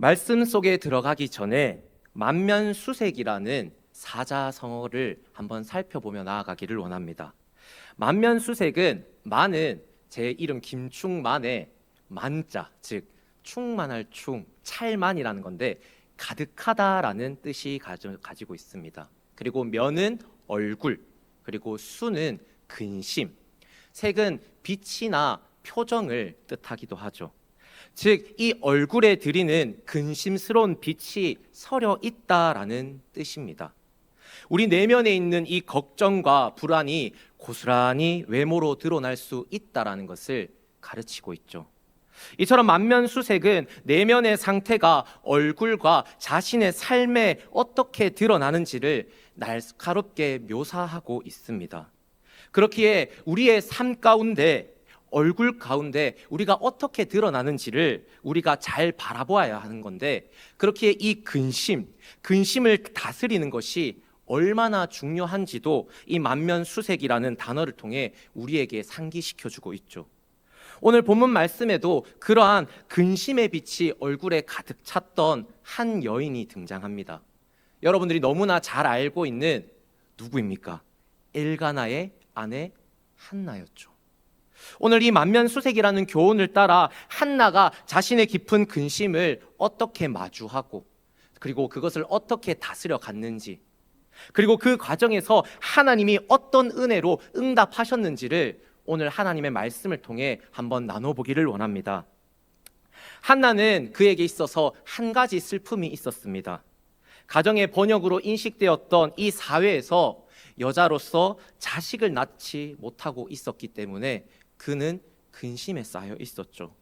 말씀 속에 들어가기 전에 만면수색이라는 사자성어를 한번 살펴보며 나아가기를 원합니다. 만면수색은 만은 제 이름 김충만의 만자, 즉 충만할 충, 찰만이라는 건데 가득하다라는 뜻이 가지고 있습니다. 그리고 면은 얼굴, 그리고 수는 근심, 색은 빛이나 표정을 뜻하기도 하죠. 즉, 이 얼굴에 드리는 근심스러운 빛이 서려 있다라는 뜻입니다. 우리 내면에 있는 이 걱정과 불안이 고스란히 외모로 드러날 수 있다라는 것을 가르치고 있죠. 이처럼 만면수색은 내면의 상태가 얼굴과 자신의 삶에 어떻게 드러나는지를 날카롭게 묘사하고 있습니다. 그렇기에 우리의 삶 가운데 얼굴 가운데 우리가 어떻게 드러나는지를 우리가 잘 바라보아야 하는 건데 그렇기에 이 근심, 근심을 다스리는 것이 얼마나 중요한지도 이 만면수색이라는 단어를 통해 우리에게 상기시켜 주고 있죠. 오늘 본문 말씀에도 그러한 근심의 빛이 얼굴에 가득 찼던 한 여인이 등장합니다. 여러분들이 너무나 잘 알고 있는 누구입니까? 엘가나의 아내 한나였죠. 오늘 이 만면수색이라는 교훈을 따라 한나가 자신의 깊은 근심을 어떻게 마주하고 그리고 그것을 어떻게 다스려 갔는지 그리고 그 과정에서 하나님이 어떤 은혜로 응답하셨는지를 오늘 하나님의 말씀을 통해 한번 나눠보기를 원합니다. 한나는 그에게 있어서 한 가지 슬픔이 있었습니다. 가정의 번역으로 인식되었던 이 사회에서 여자로서 자식을 낳지 못하고 있었기 때문에 그는 근심에 쌓여 있었죠.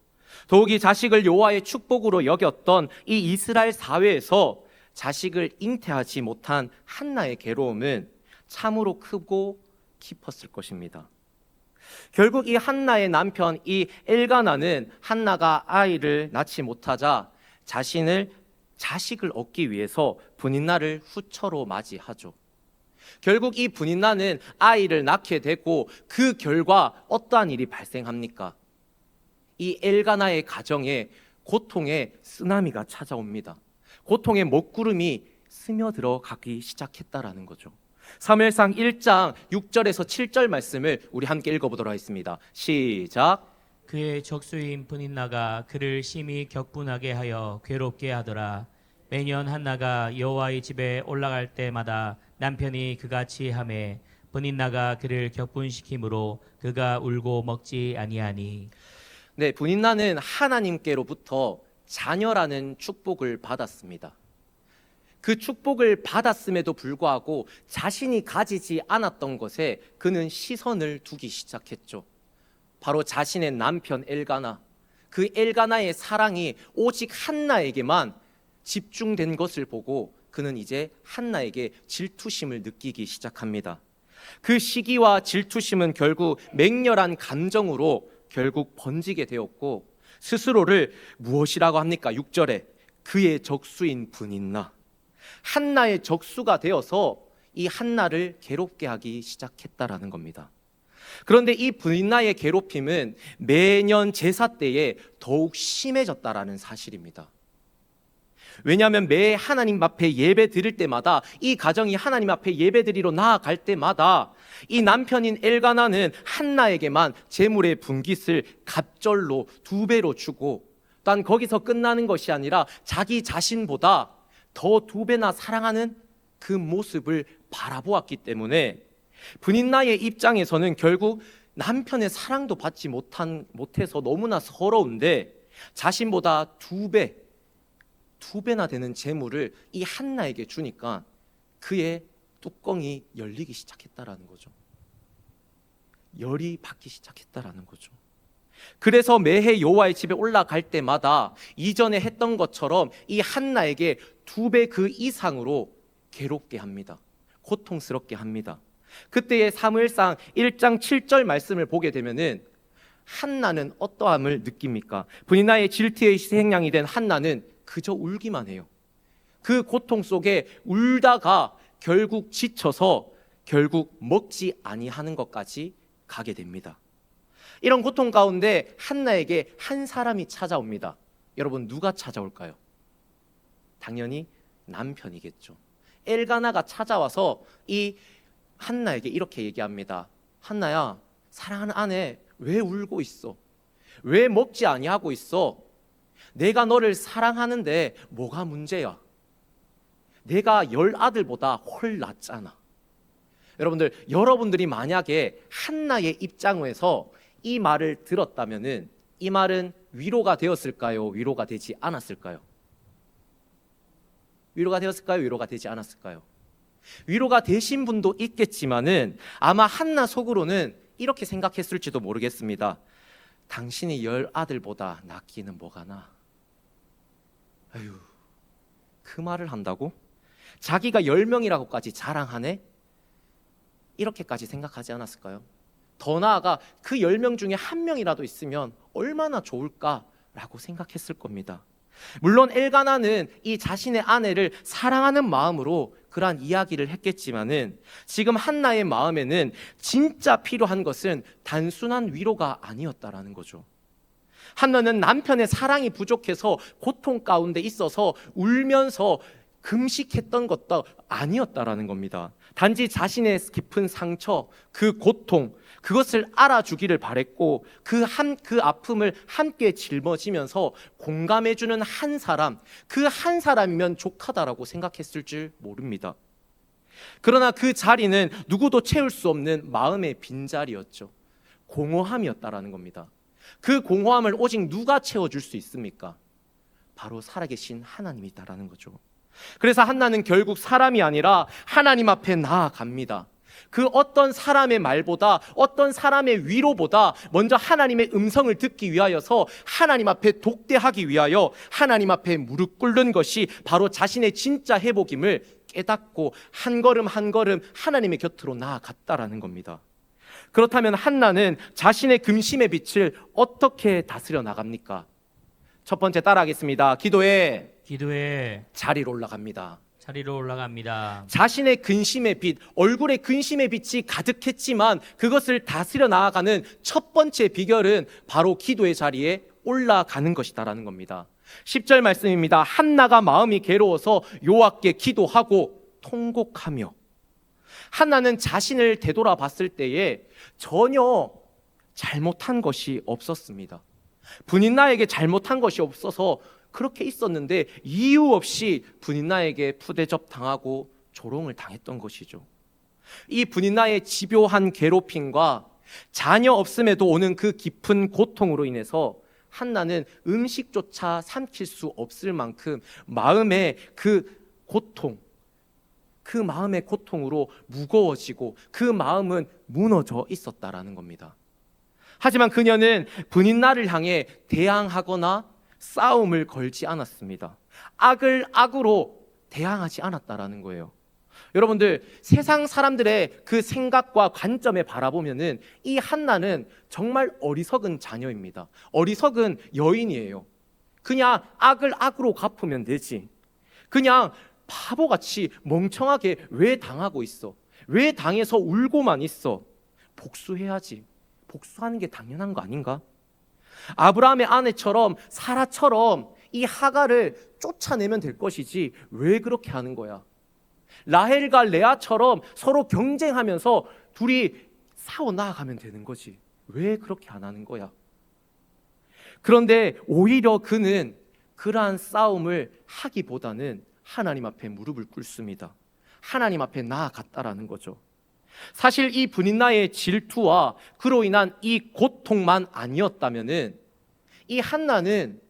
더욱이 자식을 여호와의 축복으로 여겼던 이 이스라엘 사회에서 자식을 잉태하지 못한 한나의 괴로움은 참으로 크고 깊었을 것입니다. 결국 이 한나의 남편 이 엘가나는 한나가 아이를 낳지 못하자 자신을 자식을 얻기 위해서 분인날을 후처로 맞이하죠. 결국 이 분인날은 아이를 낳게 되고 그 결과 어떠한 일이 발생합니까? 이 엘가나의 가정에 고통의 쓰나미가 찾아옵니다. 고통의 먹구름이 스며들어 가기 시작했다라는 거죠. 사무엘상 1장 6절에서 7절 말씀을 우리 함께 읽어보도록 하겠습니다. 시작. 그의 적수인 분인나가 그를 심히 격분하게 하여 괴롭게 하더라. 매년 한나가 여호와의 집에 올라갈 때마다 남편이 그같이 하매 분인나가 그를 격분시키므로 그가 울고 먹지 아니하니 네, 분인나는 하나님께로부터 자녀라는 축복을 받았습니다. 그 축복을 받았음에도 불구하고 자신이 가지지 않았던 것에 그는 시선을 두기 시작했죠. 바로 자신의 남편 엘가나, 그 엘가나의 사랑이 오직 한나에게만 집중된 것을 보고 그는 이제 한나에게 질투심을 느끼기 시작합니다. 그 시기와 질투심은 결국 맹렬한 감정으로 결국 번지게 되었고 스스로를 무엇이라고 합니까? 6절에 그의 적수인 분인나 한나의 적수가 되어서 이 한나를 괴롭게 하기 시작했다라는 겁니다. 그런데 이 분인나의 괴롭힘은 매년 제사 때에 더욱 심해졌다라는 사실입니다. 왜냐하면 매 하나님 앞에 예배 드릴 때마다 이 가정이 하나님 앞에 예배 드리러 나아갈 때마다 이 남편인 엘가나는 한나에게만 재물의 분깃을 갑절로 두 배로 주고 단 거기서 끝나는 것이 아니라 자기 자신보다 더 두 배나 사랑하는 그 모습을 바라보았기 때문에 분인나의 입장에서는 결국 남편의 사랑도 받지 못한 못해서 너무나 서러운데 자신보다 두 배, 두 배나 되는 재물을 이 한나에게 주니까 그의 뚜껑이 열리기 시작했다라는 거죠. 열이 받기 시작했다라는 거죠. 그래서 매해 여호와의 집에 올라갈 때마다 이전에 했던 것처럼 이 한나에게 두 배 그 이상으로 괴롭게 합니다. 고통스럽게 합니다. 그때의 사무엘상 1장 7절 말씀을 보게 되면은 한나는 어떠함을 느낍니까? 분이나의 질투의 희생양이 된 한나는 그저 울기만 해요. 그 고통 속에 울다가 결국 지쳐서 결국 먹지 아니하는 것까지 가게 됩니다. 이런 고통 가운데 한나에게 한 사람이 찾아옵니다. 여러분 누가 찾아올까요? 당연히 남편이겠죠. 엘가나가 찾아와서 이 한나에게 이렇게 얘기합니다. 한나야, 사랑하는 아내 왜 울고 있어? 왜 먹지 아니하고 있어? 내가 너를 사랑하는데 뭐가 문제야? 내가 열 아들보다 훨 낫잖아. 여러분들, 여러분들이 만약에 한나의 입장에서 이 말을 들었다면은 이 말은 위로가 되었을까요? 위로가 되지 않았을까요? 위로가 되었을까요? 위로가 되지 않았을까요? 위로가 되신 분도 있겠지만은 아마 한나 속으로는 이렇게 생각했을지도 모르겠습니다. 당신이 열 아들보다 낫기는 뭐가 나? 아유, 그 말을 한다고? 자기가 열 명이라고까지 자랑하네? 이렇게까지 생각하지 않았을까요? 더 나아가 그 열 명 중에 한 명이라도 있으면 얼마나 좋을까라고 생각했을 겁니다. 물론 엘가나는 이 자신의 아내를 사랑하는 마음으로 그러한 이야기를 했겠지만은 지금 한나의 마음에는 진짜 필요한 것은 단순한 위로가 아니었다라는 거죠. 한나는 남편의 사랑이 부족해서 고통 가운데 있어서 울면서 금식했던 것도 아니었다라는 겁니다. 단지 자신의 깊은 상처, 그 고통, 그것을 알아주기를 바랬고 그 한 그 아픔을 함께 짊어지면서 공감해 주는 한 사람, 그 한 사람이면 족하다라고 생각했을 줄 모릅니다. 그러나 그 자리는 누구도 채울 수 없는 마음의 빈자리였죠. 공허함이었다라는 겁니다. 그 공허함을 오직 누가 채워 줄 수 있습니까? 바로 살아계신 하나님이다라는 거죠. 그래서 한나는 결국 사람이 아니라 하나님 앞에 나아갑니다. 그 어떤 사람의 말보다 어떤 사람의 위로보다 먼저 하나님의 음성을 듣기 위하여서 하나님 앞에 독대하기 위하여 하나님 앞에 무릎 꿇는 것이 바로 자신의 진짜 회복임을 깨닫고 한 걸음 한 걸음 하나님의 곁으로 나아갔다라는 겁니다. 그렇다면 한나는 자신의 금심의 빛을 어떻게 다스려 나갑니까? 첫 번째 따라하겠습니다. 기도에 기도에 자리로 올라갑니다. 자리로 올라갑니다. 자신의 근심의 빛, 얼굴에 근심의 빛이 가득했지만 그것을 다스려 나아가는 첫 번째 비결은 바로 기도의 자리에 올라가는 것이다라는 겁니다. 10절 말씀입니다. 한나가 마음이 괴로워서 여호와께 기도하고 통곡하며 한나는 자신을 되돌아봤을 때에 전혀 잘못한 것이 없었습니다. 분인 나에게 잘못한 것이 없어서 그렇게 있었는데 이유 없이 분인 나에게 푸대접 당하고 조롱을 당했던 것이죠. 이 분인 나의 집요한 괴롭힘과 자녀 없음에도 오는 그 깊은 고통으로 인해서 한나는 음식조차 삼킬 수 없을 만큼 마음의 그 고통, 그 마음의 고통으로 무거워지고 그 마음은 무너져 있었다라는 겁니다. 하지만 그녀는 분인나를 향해 대항하거나 싸움을 걸지 않았습니다. 악을 악으로 대항하지 않았다라는 거예요. 여러분들 세상 사람들의 그 생각과 관점에 바라보면은 이 한나는 정말 어리석은 자녀입니다. 어리석은 여인이에요. 그냥 악을 악으로 갚으면 되지. 그냥 바보같이 멍청하게 왜 당하고 있어? 왜 당해서 울고만 있어? 복수해야지. 복수하는 게 당연한 거 아닌가? 아브라함의 아내처럼 사라처럼 이 하가를 쫓아내면 될 것이지 왜 그렇게 하는 거야? 라헬과 레아처럼 서로 경쟁하면서 둘이 싸워 나아가면 되는 거지. 왜 그렇게 안 하는 거야? 그런데 오히려 그는 그러한 싸움을 하기보다는 하나님 앞에 무릎을 꿇습니다. 하나님 앞에 나아갔다라는 거죠. 사실 이 분인나의 질투와 그로 인한 이 고통만 아니었다면은 이 한나는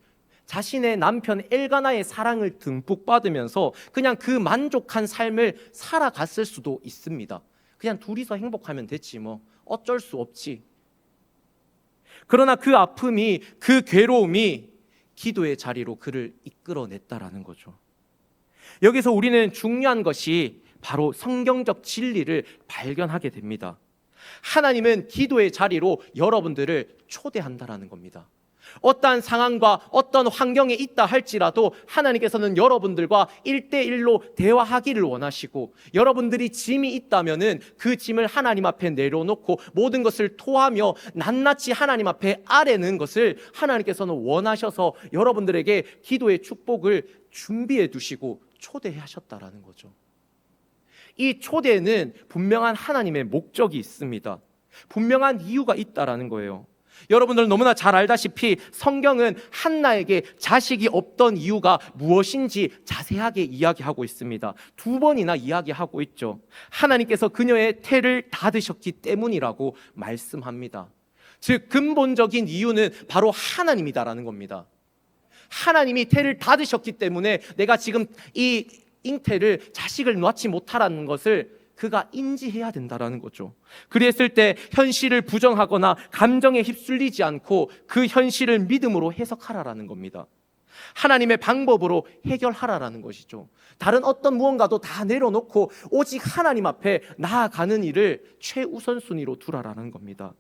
자신의 남편 엘가나의 사랑을 듬뿍 받으면서 그냥 그 만족한 삶을 살아갔을 수도 있습니다. 그냥 둘이서 행복하면 됐지 뭐 어쩔 수 없지. 그러나 그 아픔이 그 괴로움이 기도의 자리로 그를 이끌어냈다라는 거죠. 여기서 우리는 중요한 것이 바로 성경적 진리를 발견하게 됩니다. 하나님은 기도의 자리로 여러분들을 초대한다라는 겁니다. 어떠한 상황과 어떤 환경에 있다 할지라도 하나님께서는 여러분들과 일대일로 대화하기를 원하시고 여러분들이 짐이 있다면은 그 짐을 하나님 앞에 내려놓고 모든 것을 토하며 낱낱이 하나님 앞에 아뢰는 것을 하나님께서는 원하셔서 여러분들에게 기도의 축복을 준비해 두시고 초대하셨다라는 거죠. 이 초대에는 분명한 하나님의 목적이 있습니다. 분명한 이유가 있다라는 거예요. 여러분들 너무나 잘 알다시피 성경은 한나에게 자식이 없던 이유가 무엇인지 자세하게 이야기하고 있습니다. 두 번이나 이야기하고 있죠. 하나님께서 그녀의 태를 닫으셨기 때문이라고 말씀합니다. 즉 근본적인 이유는 바로 하나님이다라는 겁니다. 하나님이 태를 닫으셨기 때문에 내가 지금 이 잉태를 자식을 낳지 못하라는 것을 그가 인지해야 된다라는 거죠. 그랬을 때 현실을 부정하거나 감정에 휩쓸리지 않고 그 현실을 믿음으로 해석하라라는 겁니다. 하나님의 방법으로 해결하라라는 것이죠. 다른 어떤 무언가도 다 내려놓고 오직 하나님 앞에 나아가는 일을 최우선순위로 두라라는 겁니다.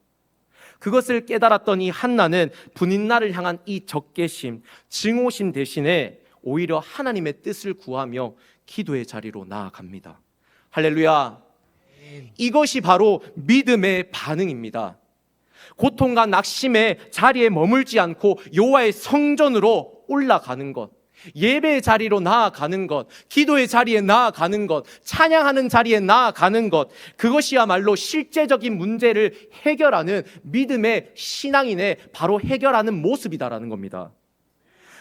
그것을 깨달았던 이 한나는 분인나를 향한 이 적개심, 증오심 대신에 오히려 하나님의 뜻을 구하며 기도의 자리로 나아갑니다. 할렐루야. 이것이 바로 믿음의 반응입니다. 고통과 낙심의 자리에 머물지 않고 여호와의 성전으로 올라가는 것. 예배의 자리로 나아가는 것, 기도의 자리에 나아가는 것, 찬양하는 자리에 나아가는 것, 그것이야말로 실제적인 문제를 해결하는 믿음의 신앙인의 바로 해결하는 모습이다라는 겁니다.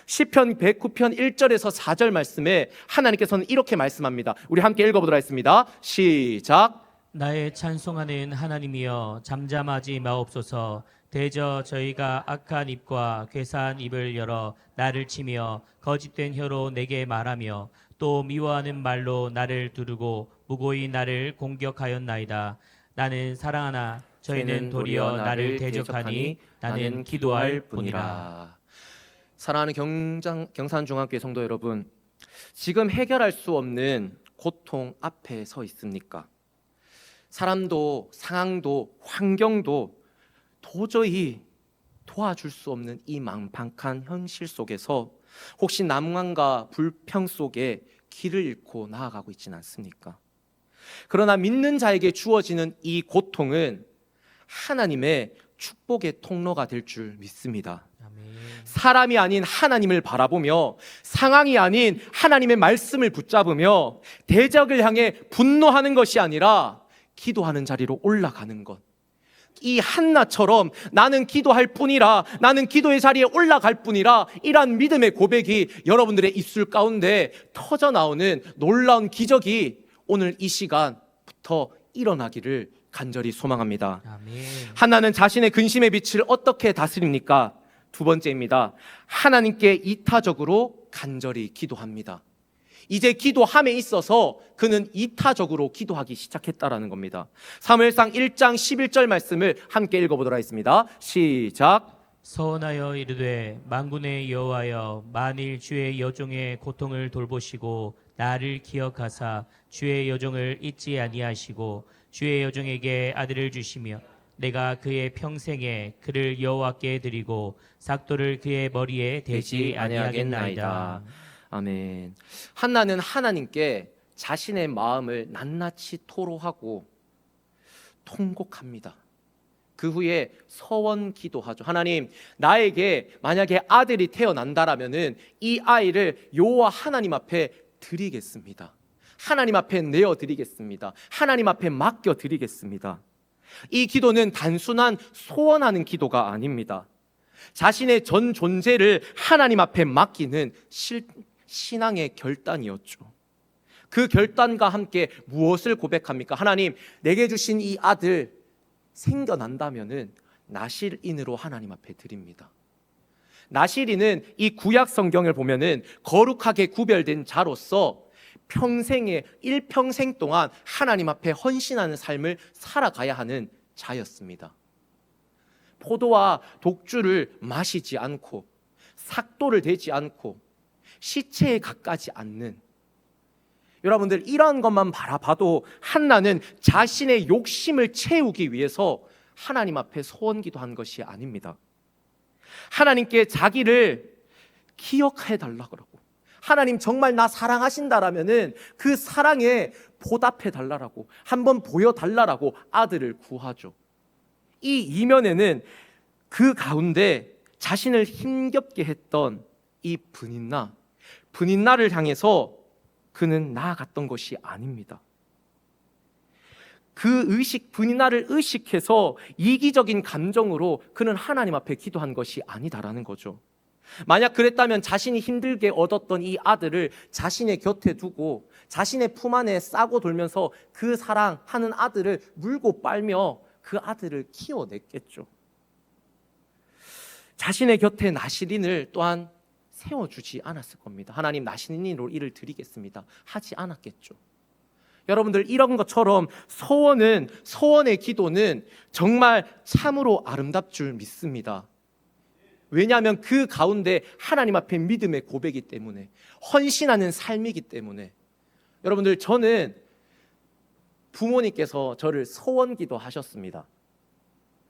시편 109편 1절에서 4절 말씀에 하나님께서는 이렇게 말씀합니다. 우리 함께 읽어 보도록 하겠습니다. 시작. 나의 찬송하는 하나님이여 잠잠하지 마옵소서 대저 저희가 악한 입과 괴사한 입을 열어 나를 치며 거짓된 혀로 내게 말하며 또 미워하는 말로 나를 두르고 무고히 나를 공격하였나이다 나는 사랑하나 저희는 도리어 나를 대적하니 나는 기도할 뿐이라 사랑하는 경장, 경산중학교 성도 여러분, 지금 해결할 수 없는 고통 앞에 서 있습니까? 사람도 상황도 환경도 도저히 도와줄 수 없는 이 망방한 현실 속에서 혹시 난관과 불평 속에 길을 잃고 나아가고 있지는 않습니까? 그러나 믿는 자에게 주어지는 이 고통은 하나님의 축복의 통로가 될 줄 믿습니다. 사람이 아닌 하나님을 바라보며 상황이 아닌 하나님의 말씀을 붙잡으며 대적을 향해 분노하는 것이 아니라 기도하는 자리로 올라가는 것. 이 한나처럼 나는 기도할 뿐이라 나는 기도의 자리에 올라갈 뿐이라 이러한 믿음의 고백이 여러분들의 입술 가운데 터져 나오는 놀라운 기적이 오늘 이 시간부터 일어나기를 간절히 소망합니다. 아멘 하나는 자신의 근심의 빛을 어떻게 다스립니까? 두 번째입니다. 하나님께 이타적으로 간절히 기도합니다. 이제 기도함에 있어서 그는 이타적으로 기도하기 시작했다라는 겁니다. 사무엘상 1장 11절 말씀을 함께 읽어보도록 하겠습니다. 시작. 서원하여 이르되 만군의 여호와여 만일 주의 여종의 고통을 돌보시고 나를 기억하사 주의 여종을 잊지 아니하시고 주의 여종에게 아들을 주시며 내가 그의 평생에 그를 여호와께 드리고 삭도를 그의 머리에 대지 아니하겠나이다. 아멘. 한나는 하나님께 자신의 마음을 낱낱이 토로하고 통곡합니다. 그 후에 서원 기도하죠. 하나님, 나에게 만약에 아들이 태어난다라면은 이 아이를 여호와 하나님 앞에 드리겠습니다. 하나님 앞에 내어 드리겠습니다. 하나님 앞에 맡겨 드리겠습니다. 이 기도는 단순한 소원하는 기도가 아닙니다. 자신의 전 존재를 하나님 앞에 맡기는 실, 신앙의 결단이었죠. 그 결단과 함께 무엇을 고백합니까? 하나님, 내게 주신 이 아들 생겨난다면은 나실인으로 하나님 앞에 드립니다. 나실인은 이 구약 성경을 보면은 거룩하게 구별된 자로서 평생에 일평생 동안 하나님 앞에 헌신하는 삶을 살아가야 하는 자였습니다. 포도와 독주를 마시지 않고 삭도를 대지 않고 시체에 가까지 않는 여러분들 이러한 것만 바라봐도 한나는 자신의 욕심을 채우기 위해서 하나님 앞에 소원 기도 한 것이 아닙니다. 하나님께 자기를 기억해 달라 그러고 하나님 정말 나 사랑하신다라면은 그 사랑에 보답해 달라라고 한번 보여 달라라고 아들을 구하죠. 이 이면에는 그 가운데 자신을 힘겹게 했던 이 분이나 분인나를 향해서 그는 나아갔던 것이 아닙니다. 그 의식, 분인나를 의식해서 이기적인 감정으로 그는 하나님 앞에 기도한 것이 아니다라는 거죠. 만약 그랬다면 자신이 힘들게 얻었던 이 아들을 자신의 곁에 두고 자신의 품 안에 싸고 돌면서 그 사랑하는 아들을 물고 빨며 그 아들을 키워냈겠죠. 자신의 곁에 나시린을 또한 세워주지 않았을 겁니다. 하나님 나시린으로 일을 드리겠습니다. 하지 않았겠죠. 여러분들 이런 것처럼 소원은 소원의 기도는 정말 참으로 아름답 줄 믿습니다. 왜냐하면 그 가운데 하나님 앞에 믿음의 고백이기 때문에 헌신하는 삶이기 때문에 여러분들 저는 부모님께서 저를 소원기도 하셨습니다.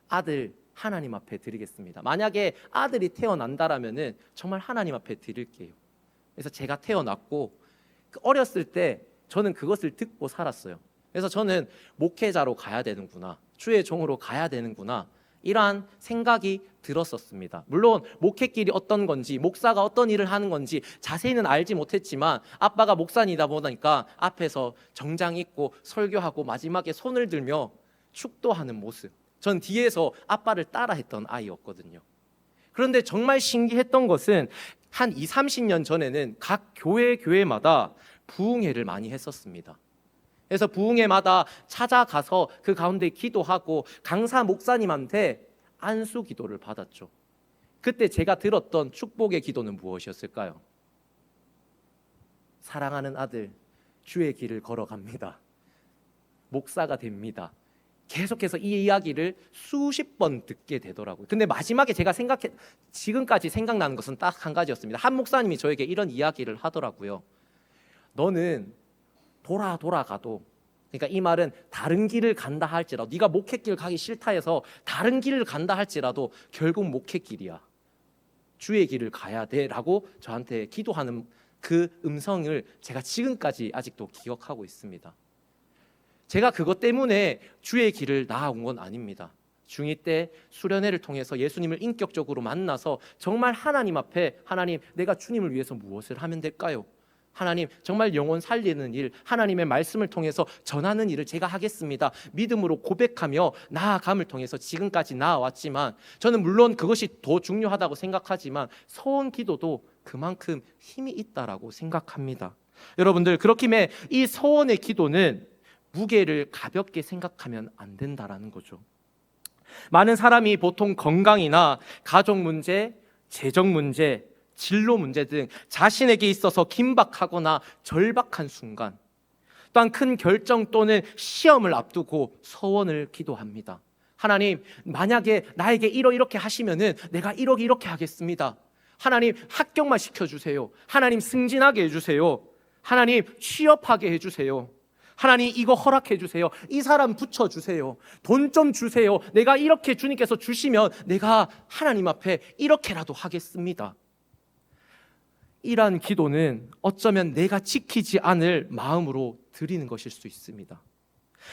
아들 하나님 앞에 드리겠습니다. 만약에 아들이 태어난다라면은 정말 하나님 앞에 드릴게요. 그래서 제가 태어났고 그 어렸을 때 저는 그것을 듣고 살았어요. 그래서 저는 목회자로 가야 되는구나. 주의 종으로 가야 되는구나. 이러한 생각이 들었었습니다. 물론 목회길이 어떤 건지 목사가 어떤 일을 하는 건지 자세히는 알지 못했지만 아빠가 목사니다 보니까 앞에서 정장 입고 설교하고 마지막에 손을 들며 축도하는 모습. 전 뒤에서 아빠를 따라했던 아이였거든요. 그런데 정말 신기했던 것은 한 2, 30년 전에는 각 교회 교회마다 부흥회를 많이 했었습니다. 그래서 부흥회마다 찾아가서 그 가운데 기도하고 강사 목사님한테 안수 기도를 받았죠. 그때 제가 들었던 축복의 기도는 무엇이었을까요? 사랑하는 아들 주의 길을 걸어갑니다. 목사가 됩니다. 계속해서 이 이야기를 수십 번 듣게 되더라고요. 근데 마지막에 제가 생각해 지금까지 생각나는 것은 딱 한 가지였습니다. 한 목사님이 저에게 이런 이야기를 하더라고요. 너는 돌아 돌아가도 그러니까 이 말은 다른 길을 간다 할지라도 네가 목회길 가기 싫다 해서 다른 길을 간다 할지라도 결국 목회길이야. 주의 길을 가야 돼라고 저한테 기도하는 그 음성을 제가 지금까지 아직도 기억하고 있습니다. 제가 그것 때문에 주의 길을 나아온 건 아닙니다. 중2 때 수련회를 통해서 예수님을 인격적으로 만나서 정말 하나님 앞에 하나님 내가 주님을 위해서 무엇을 하면 될까요? 하나님 정말 영혼 살리는 일 하나님의 말씀을 통해서 전하는 일을 제가 하겠습니다. 믿음으로 고백하며 나아감을 통해서 지금까지 나아왔지만 저는 물론 그것이 더 중요하다고 생각하지만 소원 기도도 그만큼 힘이 있다라고 생각합니다. 여러분들 그렇기에 이 소원의 기도는 무게를 가볍게 생각하면 안 된다라는 거죠. 많은 사람이 보통 건강이나 가족 문제, 재정 문제, 진로 문제 등 자신에게 있어서 긴박하거나 절박한 순간 또한 큰 결정 또는 시험을 앞두고 소원을 기도합니다. 하나님, 만약에 나에게 이러 이렇게 하시면은 내가 이렇게 이렇게 하겠습니다. 하나님, 합격만 시켜주세요. 하나님, 승진하게 해주세요. 하나님, 취업하게 해주세요. 하나님 이거 허락해 주세요. 이 사람 붙여 주세요. 돈 좀 주세요. 내가 이렇게 주님께서 주시면 내가 하나님 앞에 이렇게라도 하겠습니다. 이러한 기도는 어쩌면 내가 지키지 않을 마음으로 드리는 것일 수 있습니다.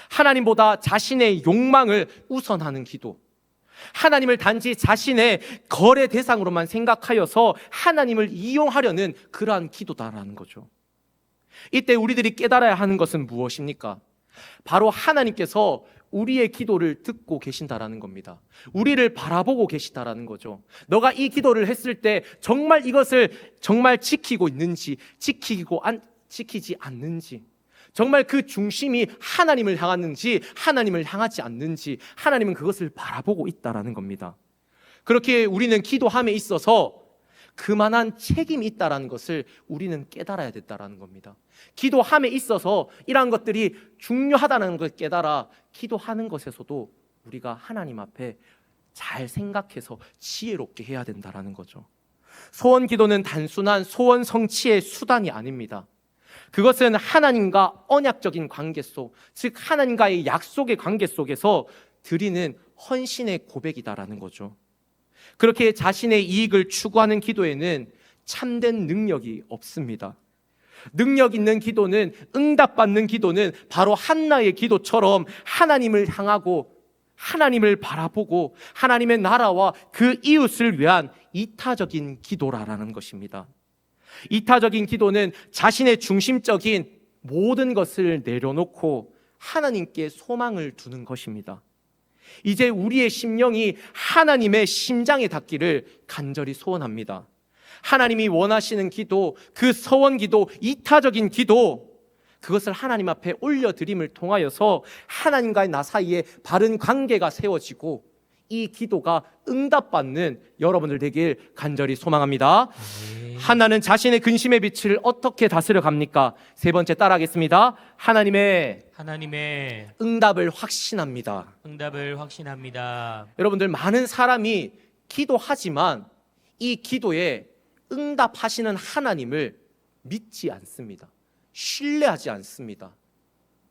하나님보다 자신의 욕망을 우선하는 기도. 하나님을 단지 자신의 거래 대상으로만 생각하여서 하나님을 이용하려는 그러한 기도다라는 거죠. 이때 우리들이 깨달아야 하는 것은 무엇입니까? 바로 하나님께서 우리의 기도를 듣고 계신다라는 겁니다. 우리를 바라보고 계시다라는 거죠. 너가 이 기도를 했을 때 정말 이것을 정말 지키고 있는지, 지키고 안, 지키지 않는지, 정말 그 중심이 하나님을 향하는지, 하나님을 향하지 않는지, 하나님은 그것을 바라보고 있다라는 겁니다. 그렇게 우리는 기도함에 있어서 그만한 책임이 있다라는 것을 우리는 깨달아야 됐다라는 겁니다. 기도함에 있어서 이러한 것들이 중요하다는 걸 깨달아 기도하는 것에서도 우리가 하나님 앞에 잘 생각해서 지혜롭게 해야 된다라는 거죠. 소원 기도는 단순한 소원 성취의 수단이 아닙니다. 그것은 하나님과 언약적인 관계 속, 즉 하나님과의 약속의 관계 속에서 드리는 헌신의 고백이다라는 거죠. 그렇게 자신의 이익을 추구하는 기도에는 참된 능력이 없습니다. 능력 있는 기도는 응답받는 기도는 바로 한나의 기도처럼 하나님을 향하고 하나님을 바라보고 하나님의 나라와 그 이웃을 위한 이타적인 기도라라는 것입니다. 이타적인 기도는 자신의 중심적인 모든 것을 내려놓고 하나님께 소망을 두는 것입니다. 이제 우리의 심령이 하나님의 심장에 닿기를 간절히 소원합니다. 하나님이 원하시는 기도, 그 서원 기도, 이타적인 기도, 그것을 하나님 앞에 올려드림을 통하여서 하나님과의 나 사이에 바른 관계가 세워지고 이 기도가 응답받는 여러분들 되길 간절히 소망합니다. 아멘. 하나는 자신의 근심의 빛을 어떻게 다스려 갑니까? 세 번째 따라하겠습니다. 하나님의 하나님의 응답을 확신합니다. 응답을 확신합니다. 여러분들 많은 사람이 기도하지만 이 기도에 응답하시는 하나님을 믿지 않습니다. 신뢰하지 않습니다.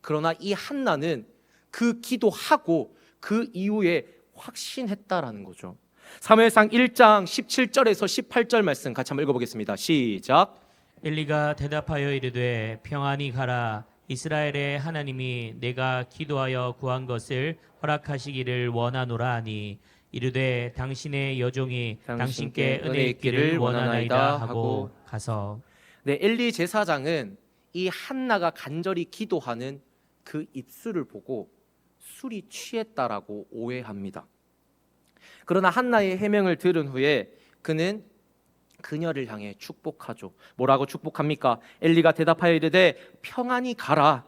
그러나 이 한나는 그 기도하고 그 이후에 확신했다라는 거죠. 사무엘상 1장 17절에서 18절 말씀 같이 한번 읽어보겠습니다. 시작. 엘리가 대답하여 이르되 평안히 가라 이스라엘의 하나님이 내가 기도하여 구한 것을 허락하시기를 원하노라 하니 이르되 당신의 여종이 당신께 은혜 있기를 원하나이다 하고 가서 네, 엘리 제사장은 이 한나가 간절히 기도하는 그 입술을 보고 술이 취했다라고 오해합니다. 그러나 한나의 해명을 들은 후에 그는 그녀를 향해 축복하죠. 뭐라고 축복합니까? 엘리가 대답하여 이르되 평안히 가라.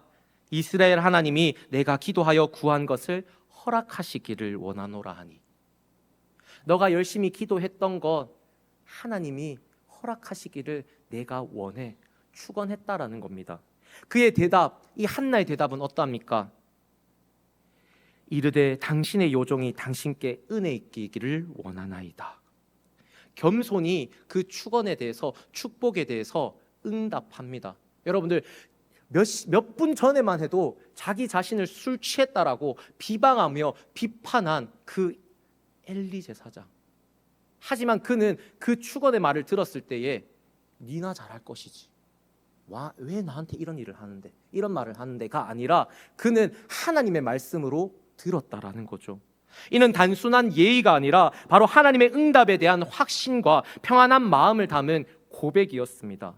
이스라엘 하나님이 내가 기도하여 구한 것을 허락하시기를 원하노라 하니. 너가 열심히 기도했던 것 하나님이 허락하시기를 내가 원해 축원했다라는 겁니다. 그의 대답, 이 한나의 대답은 어떠합니까? 이르되 당신의 요종이 당신께 은혜 있기를 원하나이다. 겸손히 그 축원에 대해서 축복에 대해서 응답합니다. 여러분들 몇 분 전에만 해도 자기 자신을 술 취했다라고 비방하며 비판한 그 엘리 제사장. 하지만 그는 그 축원의 말을 들었을 때에 니나 잘할 것이지. 와, 왜 나한테 이런 일을 하는데? 이런 말을 하는데가 아니라 그는 하나님의 말씀으로 들었다라는 거죠. 이는 단순한 예의가 아니라 바로 하나님의 응답에 대한 확신과 평안한 마음을 담은 고백이었습니다.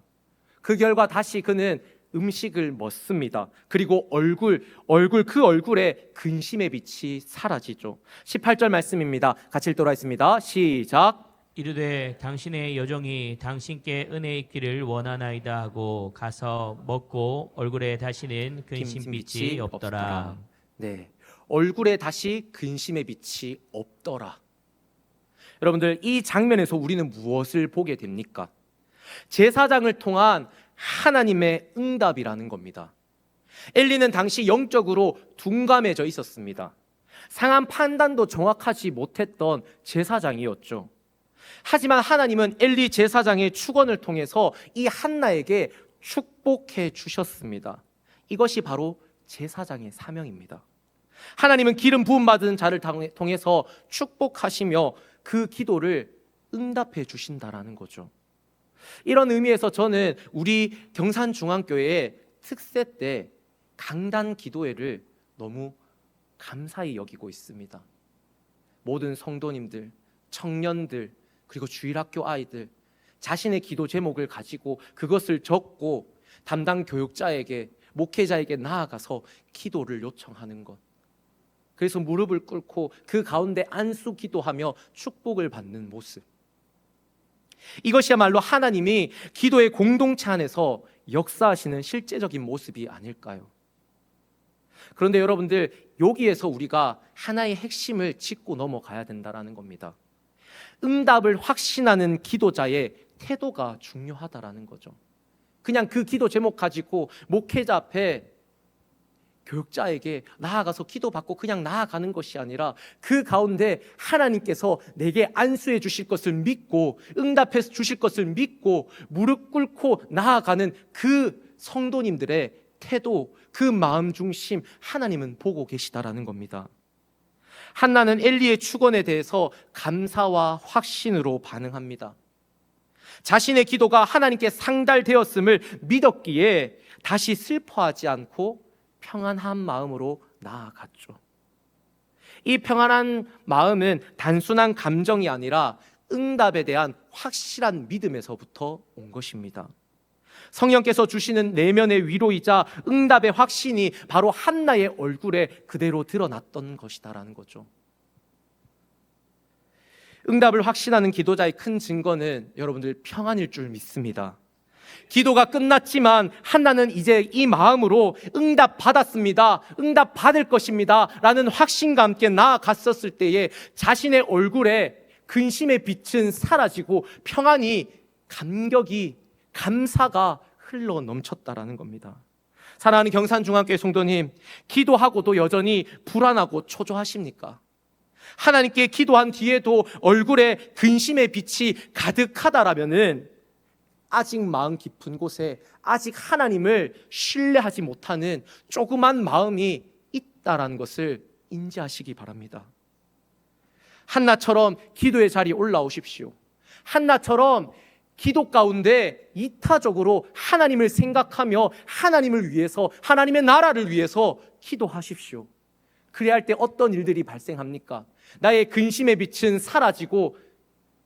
그 결과 다시 그는 음식을 먹습니다. 그리고 얼굴, 얼굴 그 얼굴에 근심의 빛이 사라지죠. 18절 말씀입니다. 같이 읽도록 하겠습니다. 시작. 이르되 당신의 여종이 당신께 은혜 있기를 원하나이다 하고 가서 먹고 얼굴에 다시는 근심빛이 없더라. 네. 얼굴에 다시 근심의 빛이 없더라. 여러분들 이 장면에서 우리는 무엇을 보게 됩니까? 제사장을 통한 하나님의 응답이라는 겁니다. 엘리는 당시 영적으로 둔감해져 있었습니다. 상한 판단도 정확하지 못했던 제사장이었죠. 하지만 하나님은 엘리 제사장의 축원을 통해서 이 한나에게 축복해 주셨습니다. 이것이 바로 제사장의 사명입니다. 하나님은 기름 부음 받은 자를 통해서 축복하시며 그 기도를 응답해 주신다라는 거죠. 이런 의미에서 저는 우리 경산중앙교회의 특세 때 강단 기도회를 너무 감사히 여기고 있습니다. 모든 성도님들, 청년들, 그리고 주일학교 아이들 자신의 기도 제목을 가지고 그것을 적고 담당 교육자에게 목회자에게 나아가서 기도를 요청하는 것. 그래서 무릎을 꿇고 그 가운데 안수 기도하며 축복을 받는 모습. 이것이야말로 하나님이 기도의 공동체 안에서 역사하시는 실제적인 모습이 아닐까요? 그런데 여러분들 여기에서 우리가 하나의 핵심을 짚고 넘어가야 된다라는 겁니다. 응답을 확신하는 기도자의 태도가 중요하다라는 거죠. 그냥 그 기도 제목 가지고 목회자 앞에 교육자에게 나아가서 기도받고 그냥 나아가는 것이 아니라 그 가운데 하나님께서 내게 안수해 주실 것을 믿고 응답해 주실 것을 믿고 무릎 꿇고 나아가는 그 성도님들의 태도, 그 마음 중심 하나님은 보고 계시다라는 겁니다. 한나는 엘리의 축원에 대해서 감사와 확신으로 반응합니다. 자신의 기도가 하나님께 상달되었음을 믿었기에 다시 슬퍼하지 않고 평안한 마음으로 나아갔죠. 이 평안한 마음은 단순한 감정이 아니라 응답에 대한 확실한 믿음에서부터 온 것입니다. 성령께서 주시는 내면의 위로이자 응답의 확신이 바로 한나의 얼굴에 그대로 드러났던 것이다라는 거죠. 응답을 확신하는 기도자의 큰 증거는 여러분들 평안일 줄 믿습니다. 기도가 끝났지만 한나는 이제 이 마음으로 응답 받았습니다. 응답 받을 것입니다. 라는 확신과 함께 나아갔었을 때에 자신의 얼굴에 근심의 빛은 사라지고 평안이 감격이 감사가 흘러 넘쳤다라는 겁니다. 사랑하는 경산중앙교회 성도님, 기도하고도 여전히 불안하고 초조하십니까? 하나님께 기도한 뒤에도 얼굴에 근심의 빛이 가득하다라면은 아직 마음 깊은 곳에 아직 하나님을 신뢰하지 못하는 조그만 마음이 있다라는 것을 인지하시기 바랍니다. 한나처럼 기도의 자리에 올라오십시오. 한나처럼 기도 가운데 이타적으로 하나님을 생각하며 하나님을 위해서 하나님의 나라를 위해서 기도하십시오. 그래야 할 때 어떤 일들이 발생합니까? 나의 근심의 빛은 사라지고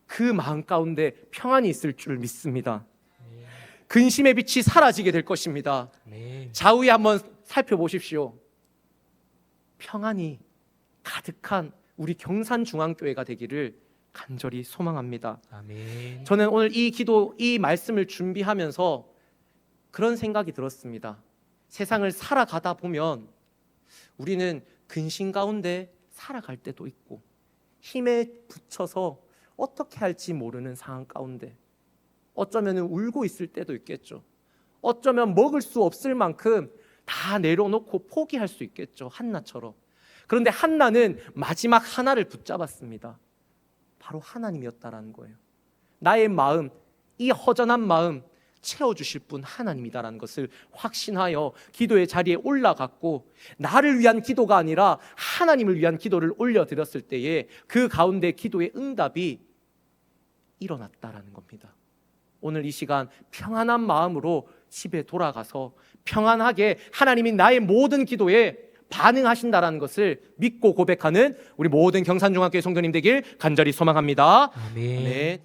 그 마음 가운데 평안이 있을 줄 믿습니다. 근심의 빛이 사라지게 될 것입니다. 아멘. 좌우에 한번 살펴보십시오. 평안이 가득한 우리 경산중앙교회가 되기를 간절히 소망합니다. 아멘. 저는 오늘 이 기도, 이 말씀을 준비하면서 그런 생각이 들었습니다. 세상을 살아가다 보면 우리는 근심 가운데 살아갈 때도 있고 힘에 붙여서 어떻게 할지 모르는 상황 가운데 어쩌면 울고 있을 때도 있겠죠. 어쩌면 먹을 수 없을 만큼 다 내려놓고 포기할 수 있겠죠. 한나처럼. 그런데 한나는 마지막 하나를 붙잡았습니다. 바로 하나님이었다라는 거예요. 나의 마음, 이 허전한 마음 채워주실 분 하나님이다라는 것을 확신하여 기도의 자리에 올라갔고 나를 위한 기도가 아니라 하나님을 위한 기도를 올려드렸을 때에 그 가운데 기도의 응답이 일어났다라는 겁니다. 오늘 이 시간 평안한 마음으로 집에 돌아가서 평안하게 하나님이 나의 모든 기도에 반응하신다라는 것을 믿고 고백하는 우리 모든 경산중학교의 성도님 되길 간절히 소망합니다. 아멘. 네.